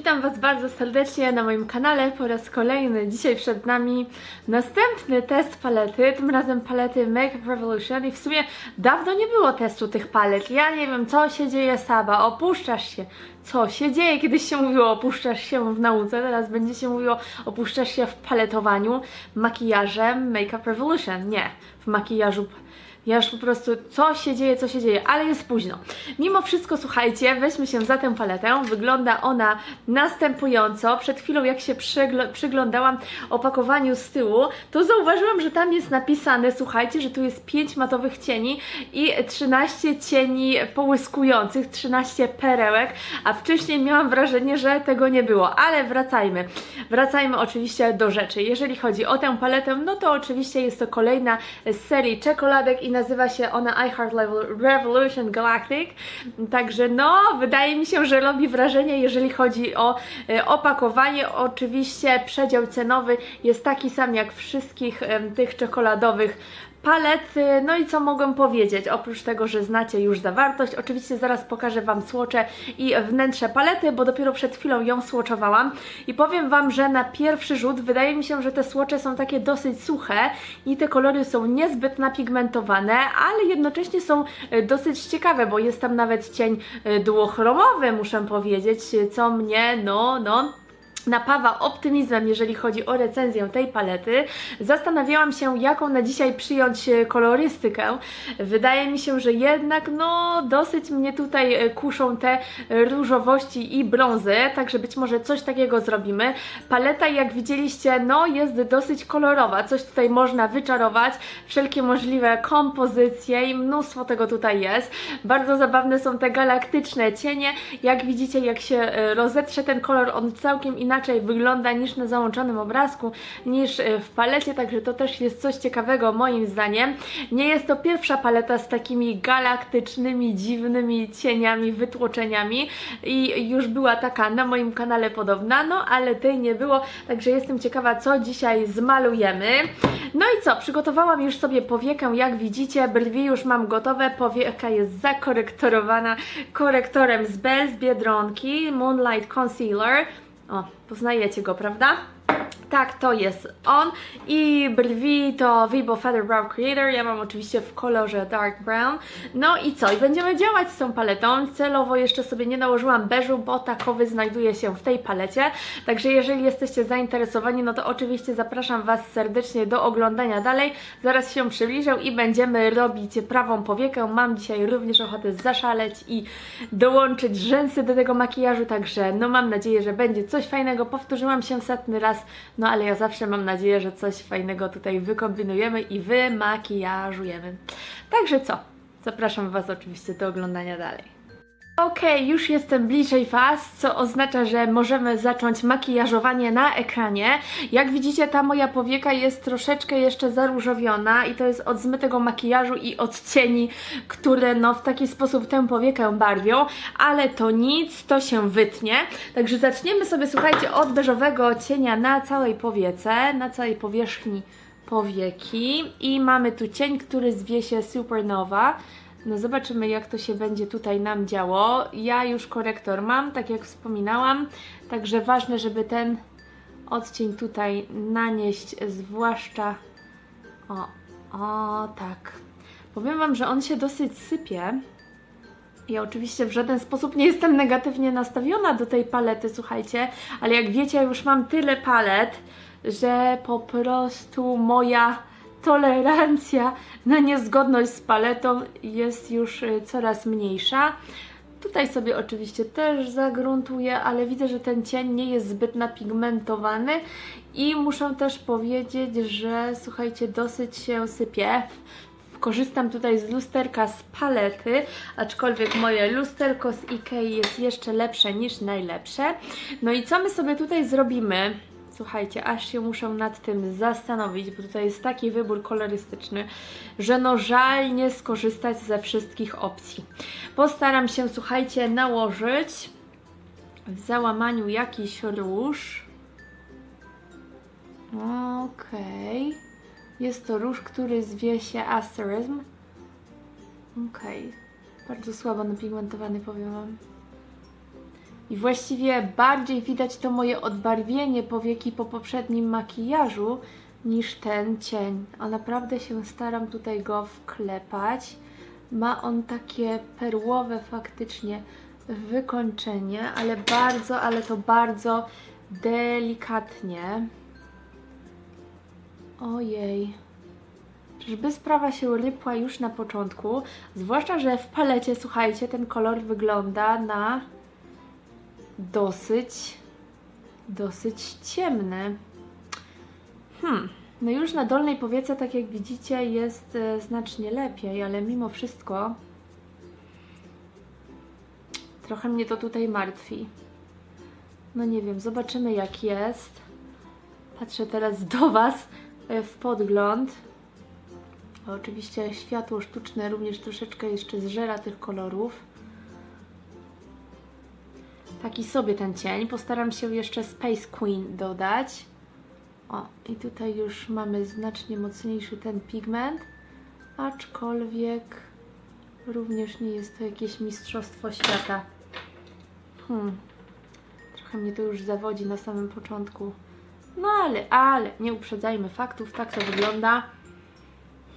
Witam Was bardzo serdecznie na moim kanale po raz kolejny. Dzisiaj przed nami następny test palety, tym razem palety Makeup Revolution i w sumie dawno nie było testu tych palet. Ja nie wiem, co się dzieje Saba, opuszczasz się. Co się dzieje? Kiedyś się mówiło opuszczasz się w nauce, teraz będzie się mówiło opuszczasz się w paletowaniu, makijażem Makeup Revolution. Nie, w makijażu ja już po prostu, co się dzieje, co się dzieje, ale jest późno. Mimo wszystko, słuchajcie, weźmy się za tę paletę. Wygląda ona następująco. Przed chwilą, jak się przygl- przyglądałam opakowaniu z tyłu, to zauważyłam, że tam jest napisane, słuchajcie, że tu jest 5 matowych cieni i 13 cieni połyskujących, 13 perełek, a wcześniej miałam wrażenie, że tego nie było. Ale wracajmy. Wracajmy oczywiście do rzeczy. Jeżeli chodzi o tę paletę, no to oczywiście jest to kolejna z serii czekoladek i nazywa się ona I Heart Revolution Galactic. Także no, wydaje mi się, że robi wrażenie, jeżeli chodzi o e, opakowanie. Oczywiście przedział cenowy jest taki sam jak wszystkich tych czekoladowych palet. Y, No i co mogę powiedzieć? Oprócz tego, że znacie już zawartość, oczywiście zaraz pokażę Wam słocze i wnętrze palety, bo dopiero przed chwilą ją słoczowałam i powiem Wam, że na pierwszy rzut wydaje mi się, że te słocze są takie dosyć suche i te kolory są niezbyt napigmentowane, ale jednocześnie są y, dosyć ciekawe, bo jest tam nawet cień y, duochromowy, muszę powiedzieć, y, co mnie, no, no, napawa optymizmem, jeżeli chodzi o recenzję tej palety. Zastanawiałam się, jaką na dzisiaj przyjąć e, kolorystykę. Wydaje mi się, że jednak no dosyć mnie tutaj e, kuszą te różowości i brązy, także być może coś takiego zrobimy. Paleta, jak widzieliście, no jest dosyć kolorowa, coś tutaj można wyczarować, wszelkie możliwe kompozycje i mnóstwo tego tutaj jest. Bardzo zabawne są te galaktyczne cienie. Jak widzicie, jak się e, rozetrze ten kolor, on całkiem inaczej wygląda niż na załączonym obrazku, niż e, w palecie, także to też jest coś ciekawego moim zdaniem. Nie jest to pierwsza paleta z takimi galaktycznymi, dziwnymi cieniami, wytłoczeniami i już była taka na moim kanale podobna, no ale tej nie było, także jestem ciekawa, co dzisiaj zmalujemy. No i co, przygotowałam już sobie powiekę, jak widzicie, brwi już mam gotowe, powieka jest zakorektorowana korektorem z Bell z Biedronki, Moonlight Concealer. O, poznajecie go, prawda? Tak, to jest on. I brwi to Vibo Feather Brow Creator. Ja mam oczywiście w kolorze dark brown. No i co? I będziemy działać z tą paletą. Celowo jeszcze sobie nie nałożyłam beżu, bo takowy znajduje się w tej palecie. Także jeżeli jesteście zainteresowani, no to oczywiście zapraszam Was serdecznie do oglądania dalej. Zaraz się przybliżę i będziemy robić prawą powiekę. Mam dzisiaj również ochotę zaszaleć i dołączyć rzęsy do tego makijażu, także no mam nadzieję, że będzie coś fajnego. Powtórzyłam się setny raz, no ale ja zawsze mam nadzieję, że coś fajnego tutaj wykombinujemy i wymakijażujemy. Także co? Zapraszam Was oczywiście do oglądania dalej. Okej, już jestem bliżej Was, co oznacza, że możemy zacząć makijażowanie na ekranie. Jak widzicie, ta moja powieka jest troszeczkę jeszcze zaróżowiona i to jest od zmytego makijażu i od cieni, które no w taki sposób tę powiekę barwią, ale to nic, to się wytnie. Także zaczniemy sobie, słuchajcie, od beżowego cienia na całej powiece, na całej powierzchni powieki i mamy tu cień, który zwie się Supernova. No zobaczymy jak to się będzie tutaj nam działo. Ja już korektor mam, tak jak wspominałam, także ważne, żeby ten odcień tutaj nanieść, zwłaszcza o, o tak. Powiem Wam, że on się dosyć sypie. Ja oczywiście w żaden sposób nie jestem negatywnie nastawiona do tej palety, słuchajcie, ale jak wiecie, już mam tyle palet, że po prostu moja tolerancja na niezgodność z paletą jest już y, coraz mniejsza. Tutaj sobie oczywiście też zagruntuję, ale widzę, że ten cień nie jest zbyt napigmentowany i muszę też powiedzieć, że słuchajcie, dosyć się sypie. Korzystam tutaj z lusterka z palety, aczkolwiek moje lusterko z Ikei jest jeszcze lepsze niż najlepsze. No i co my sobie tutaj zrobimy? Słuchajcie, aż się muszę nad tym zastanowić, bo tutaj jest taki wybór kolorystyczny, że no żal nie skorzystać ze wszystkich opcji. Postaram się, słuchajcie, nałożyć w załamaniu jakiś róż. Okej. Jest to róż, który zwie się Asterism. Okej. Bardzo słabo napigmentowany, powiem Wam. I właściwie bardziej widać to moje odbarwienie powieki po poprzednim makijażu niż ten cień. A naprawdę się staram tutaj go wklepać. Ma on takie perłowe faktycznie wykończenie, ale bardzo, ale to bardzo delikatnie. Ojej. Czyżby sprawa się rypła już na początku? Zwłaszcza, że w palecie, słuchajcie, ten kolor wygląda na dosyć, dosyć ciemny. Hmm, no już na dolnej powiece, tak jak widzicie, jest e, znacznie lepiej, ale mimo wszystko trochę mnie to tutaj martwi. No nie wiem, zobaczymy jak jest. Patrzę teraz do Was e, w podgląd. Oczywiście światło sztuczne również troszeczkę jeszcze zżera tych kolorów. Taki sobie ten cień. Postaram się jeszcze Space Queen dodać. O, i tutaj już mamy znacznie mocniejszy ten pigment, aczkolwiek również nie jest to jakieś mistrzostwo świata. Hmm, trochę mnie to już zawodzi na samym początku. No ale, ale, nie uprzedzajmy faktów, tak to wygląda.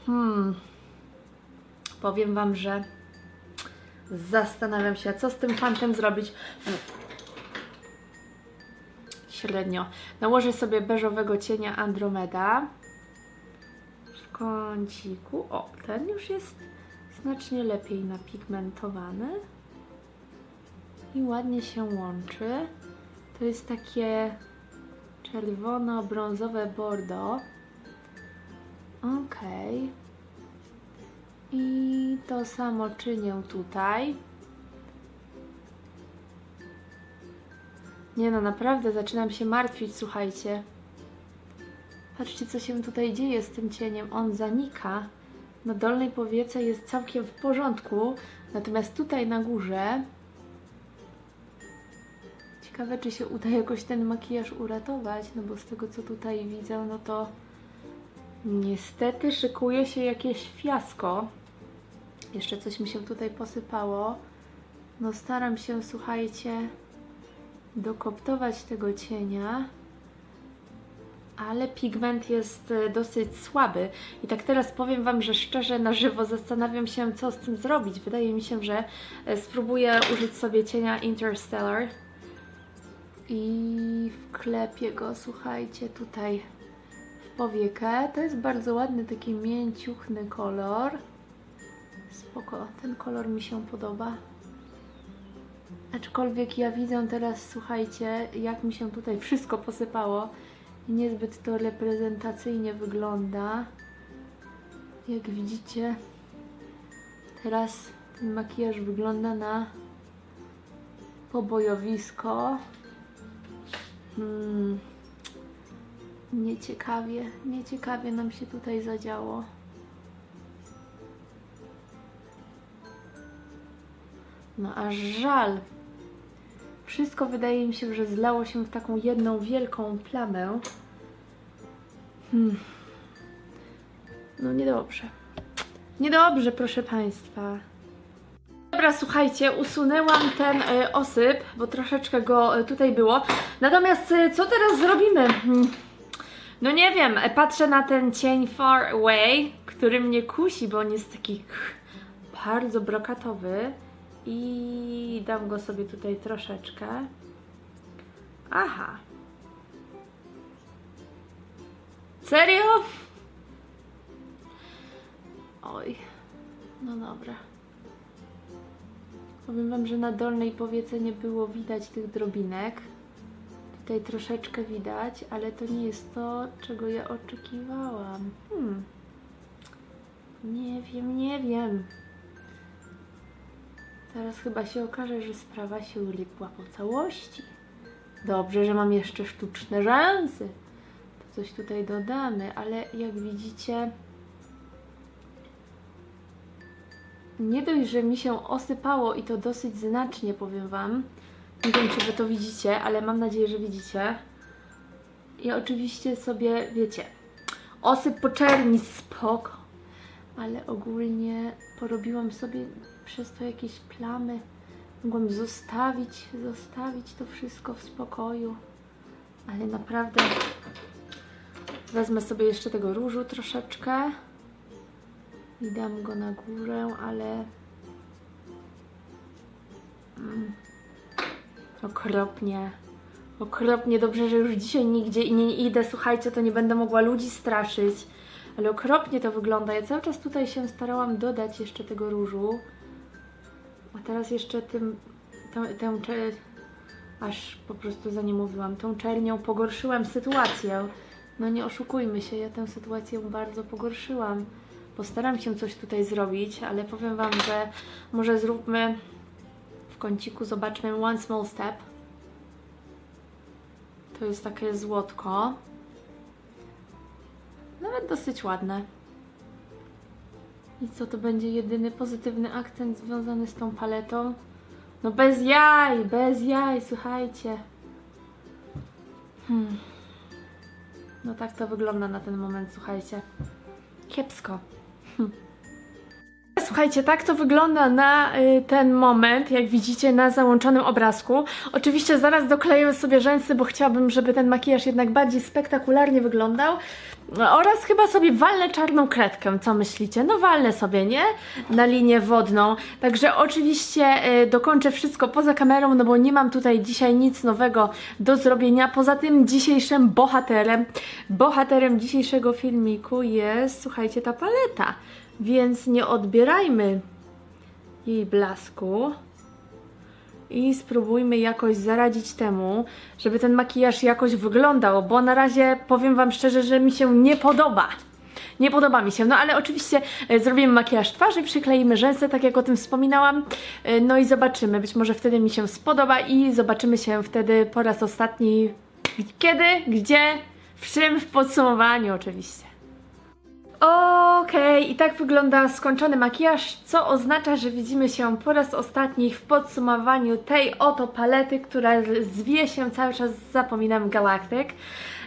Hmm. Powiem Wam, że zastanawiam się, co z tym fantem zrobić. Średnio. Nałożę sobie beżowego cienia Andromeda. W kąciku. O, ten już jest znacznie lepiej napigmentowany. I ładnie się łączy. To jest takie czerwono-brązowe bordeaux. Okej. I to samo czynię tutaj. Nie no, naprawdę zaczynam się martwić, słuchajcie. Patrzcie, co się tutaj dzieje z tym cieniem. On zanika. Na dolnej powiece jest całkiem w porządku, natomiast tutaj na górze... Ciekawe, czy się uda jakoś ten makijaż uratować, no bo z tego, co tutaj widzę, no to... Niestety szykuje się jakieś fiasko. Jeszcze coś mi się tutaj posypało. No staram się, słuchajcie, dokoptować tego cienia, ale pigment jest e, dosyć słaby. I tak teraz powiem Wam, że szczerze na żywo zastanawiam się, co z tym zrobić. Wydaje mi się, że e, spróbuję użyć sobie cienia Interstellar i wklepię go, słuchajcie, tutaj w powiekę. To jest bardzo ładny, taki mięciuchny kolor. Spoko, ten kolor mi się podoba. Aczkolwiek ja widzę teraz, słuchajcie, jak mi się tutaj wszystko posypało niezbyt to reprezentacyjnie wygląda. Jak widzicie, teraz ten makijaż wygląda na pobojowisko. Hmm. Nieciekawie, nieciekawie nam się tutaj zadziało. No aż żal. Wszystko wydaje mi się, że zlało się w taką jedną wielką plamę. Hmm. No niedobrze. Niedobrze, proszę Państwa. Dobra, słuchajcie, usunęłam ten y, osyp, bo troszeczkę go y, tutaj było. Natomiast y, co teraz zrobimy? Hmm. No nie wiem, patrzę na ten cień Far Away, który mnie kusi, bo on jest taki bardzo brokatowy. I dam go sobie tutaj troszeczkę. Aha. Serio? Oj. No dobra. Powiem Wam, że na dolnej powiece nie było widać tych drobinek. Tutaj troszeczkę widać, ale to nie jest to, czego ja oczekiwałam. Hmm. Nie wiem, nie wiem. Teraz chyba się okaże, że sprawa się urypła po całości. Dobrze, że mam jeszcze sztuczne rzęsy. To coś tutaj dodamy, ale jak widzicie, nie dość, że mi się osypało i to dosyć znacznie, powiem Wam. Nie wiem, czy Wy to widzicie, ale mam nadzieję, że widzicie. Ja oczywiście sobie, wiecie, osyp po czerni, spoko. Ale ogólnie porobiłam sobie przez to jakieś plamy Mogłam zostawić, zostawić to wszystko w spokoju. Ale naprawdę wezmę sobie jeszcze tego różu troszeczkę i dam go na górę, ale mm, okropnie. Okropnie dobrze, że już dzisiaj nigdzie nie idę. Słuchajcie, to nie będę mogła ludzi straszyć. Ale okropnie to wygląda. Ja cały czas tutaj się starałam dodać jeszcze tego różu. A teraz jeszcze tym, tę, tę aż po prostu za nie mówiłam, tą czernią pogorszyłam sytuację. No nie oszukujmy się, ja tę sytuację bardzo pogorszyłam. Postaram się coś tutaj zrobić, ale powiem Wam, że może zróbmy w kąciku, zobaczmy one small step. To jest takie złotko. Nawet dosyć ładne. I co to będzie jedyny pozytywny akcent związany z tą paletą? No bez jaj, bez jaj, słuchajcie. Hmm. No tak to wygląda na ten moment, słuchajcie. Kiepsko. Hmm. Słuchajcie, tak to wygląda na y, ten moment, jak widzicie na załączonym obrazku. Oczywiście zaraz dokleję sobie rzęsy, bo chciałabym, żeby ten makijaż jednak bardziej spektakularnie wyglądał. Oraz chyba sobie walnę czarną kredkę, co myślicie? No walnę sobie, nie? Na linię wodną. Także oczywiście y, dokończę wszystko poza kamerą, no bo nie mam tutaj dzisiaj nic nowego do zrobienia. Poza tym dzisiejszym bohaterem, bohaterem dzisiejszego filmiku jest, słuchajcie, ta paleta. Więc nie odbierajmy jej blasku i spróbujmy jakoś zaradzić temu, żeby ten makijaż jakoś wyglądał, bo na razie powiem Wam szczerze, że mi się nie podoba. Nie podoba mi się, no ale oczywiście e, zrobimy makijaż twarzy, przykleimy rzęsy, tak jak o tym wspominałam, E, no i zobaczymy, być może wtedy mi się spodoba i zobaczymy się wtedy po raz ostatni, kiedy, gdzie, w czym, w podsumowaniu oczywiście. Okej, i tak wygląda skończony makijaż, co oznacza, że widzimy się po raz ostatni w podsumowaniu tej oto palety, która zwie się cały czas, zapominam, Galactic.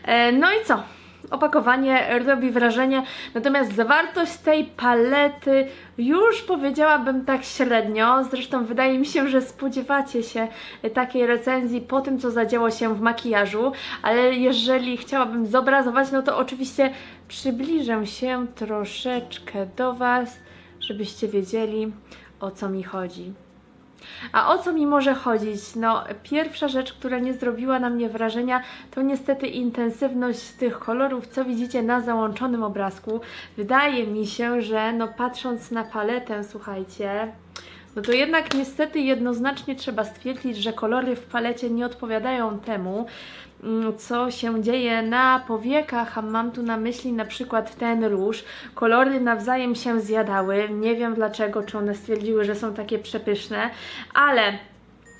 E, No i co? Opakowanie robi wrażenie, natomiast zawartość tej palety już powiedziałabym tak średnio. Zresztą wydaje mi się, że spodziewacie się takiej recenzji po tym, co zadziało się w makijażu, ale jeżeli chciałabym zobrazować, no to oczywiście przybliżę się troszeczkę do Was, żebyście wiedzieli o co mi chodzi. A o co mi może chodzić? No, pierwsza rzecz, która nie zrobiła na mnie wrażenia, to niestety intensywność tych kolorów, co widzicie na załączonym obrazku. Wydaje mi się, że no patrząc na paletę, słuchajcie, no to jednak niestety jednoznacznie trzeba stwierdzić, że kolory w palecie nie odpowiadają temu, mm, co się dzieje na powiekach, a mam tu na myśli na przykład ten róż. Kolory nawzajem się zjadały, nie wiem dlaczego, czy one stwierdziły, że są takie przepyszne, ale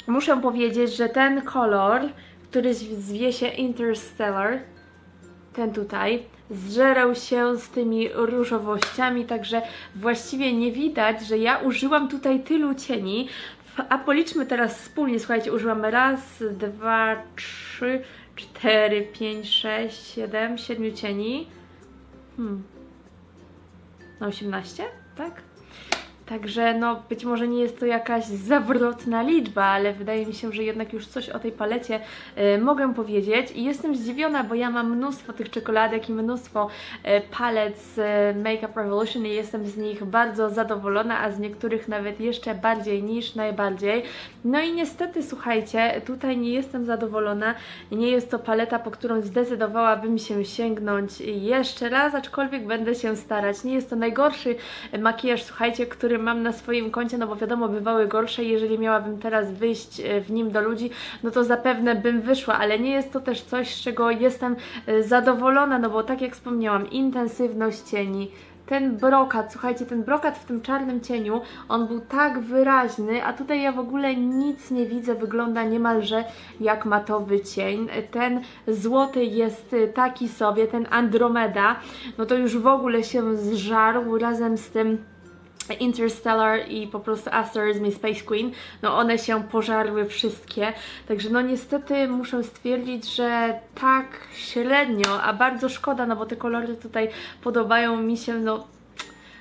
muszę powiedzieć, że ten kolor, który zwie się Interstellar, ten tutaj, zżerał się z tymi różowościami, także właściwie nie widać, że ja użyłam tutaj tylu cieni. A policzmy teraz wspólnie, słuchajcie, użyłam raz, dwa, trzy, cztery, pięć, sześć, siedem, siedmiu cieni. Hmm. Na 18, tak? Także no być może nie jest to jakaś zawrotna liczba, ale wydaje mi się, że jednak już coś o tej palecie e, mogę powiedzieć i jestem zdziwiona, bo ja mam mnóstwo tych czekoladek i mnóstwo e, palet z e, Makeup Revolution i jestem z nich bardzo zadowolona, a z niektórych nawet jeszcze bardziej niż najbardziej. No i niestety słuchajcie, tutaj nie jestem zadowolona, nie jest to paleta, po którą zdecydowałabym się sięgnąć jeszcze raz, aczkolwiek będę się starać. Nie jest to najgorszy makijaż, słuchajcie, który mam na swoim koncie, no bo wiadomo, bywały gorsze jeżeli miałabym teraz wyjść e, w nim do ludzi, no to zapewne bym wyszła, ale nie jest to też coś, z czego jestem e, zadowolona, no bo tak jak wspomniałam, intensywność cieni, ten brokat, słuchajcie, ten brokat w tym czarnym cieniu, on był tak wyraźny, a tutaj ja w ogóle nic nie widzę, wygląda niemalże jak matowy cień. Ten złoty jest y, taki sobie, ten Andromeda, no to już w ogóle się zżarł razem z tym Interstellar i po prostu Asters i Space Queen, no one się pożarły wszystkie, także no niestety muszę stwierdzić, że tak średnio, a bardzo szkoda, no bo te kolory tutaj podobają mi się, no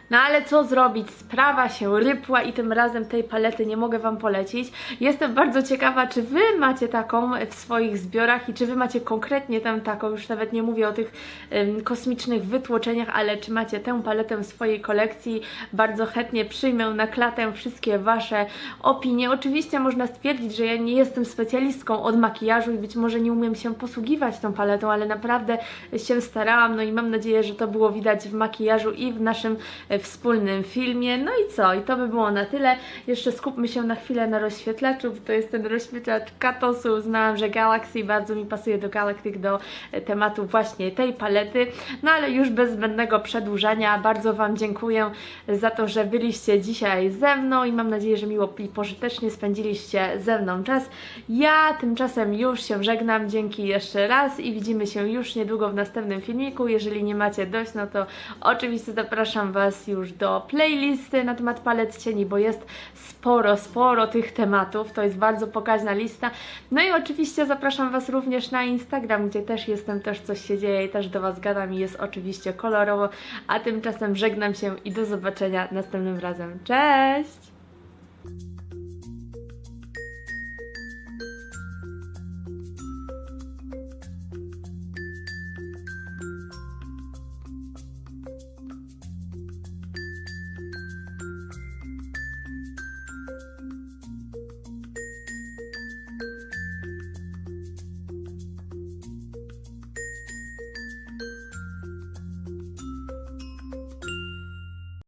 No ale co zrobić? Sprawa się rypła i tym razem tej palety nie mogę Wam polecić. Jestem bardzo ciekawa, czy Wy macie taką w swoich zbiorach i czy Wy macie konkretnie tę taką, już nawet nie mówię o tych em, kosmicznych wytłoczeniach, ale czy macie tę paletę w swojej kolekcji. Bardzo chętnie przyjmę na klatę wszystkie Wasze opinie. Oczywiście można stwierdzić, że ja nie jestem specjalistką od makijażu i być może nie umiem się posługiwać tą paletą, ale naprawdę się starałam, no i mam nadzieję, że to było widać w makijażu i w naszym wspólnym filmie. No i co? I to by było na tyle. Jeszcze skupmy się na chwilę na rozświetlaczu, bo to jest ten rozświetlacz Katosu. Uznałam, że Galaxy bardzo mi pasuje do Galactic, do e, tematu właśnie tej palety. No ale już bez zbędnego przedłużania, bardzo Wam dziękuję za to, że byliście dzisiaj ze mną i mam nadzieję, że miło i pożytecznie spędziliście ze mną czas. Ja tymczasem już się żegnam, dzięki jeszcze raz i widzimy się już niedługo w następnym filmiku. Jeżeli nie macie dość, no to oczywiście zapraszam Już do playlisty na temat palet cieni, bo jest sporo, sporo tych tematów. To jest bardzo pokaźna lista. No i oczywiście zapraszam Was również na Instagram, gdzie też jestem, też coś się dzieje i też do Was gadam i jest oczywiście kolorowo. A tymczasem żegnam się i do zobaczenia następnym razem. Cześć!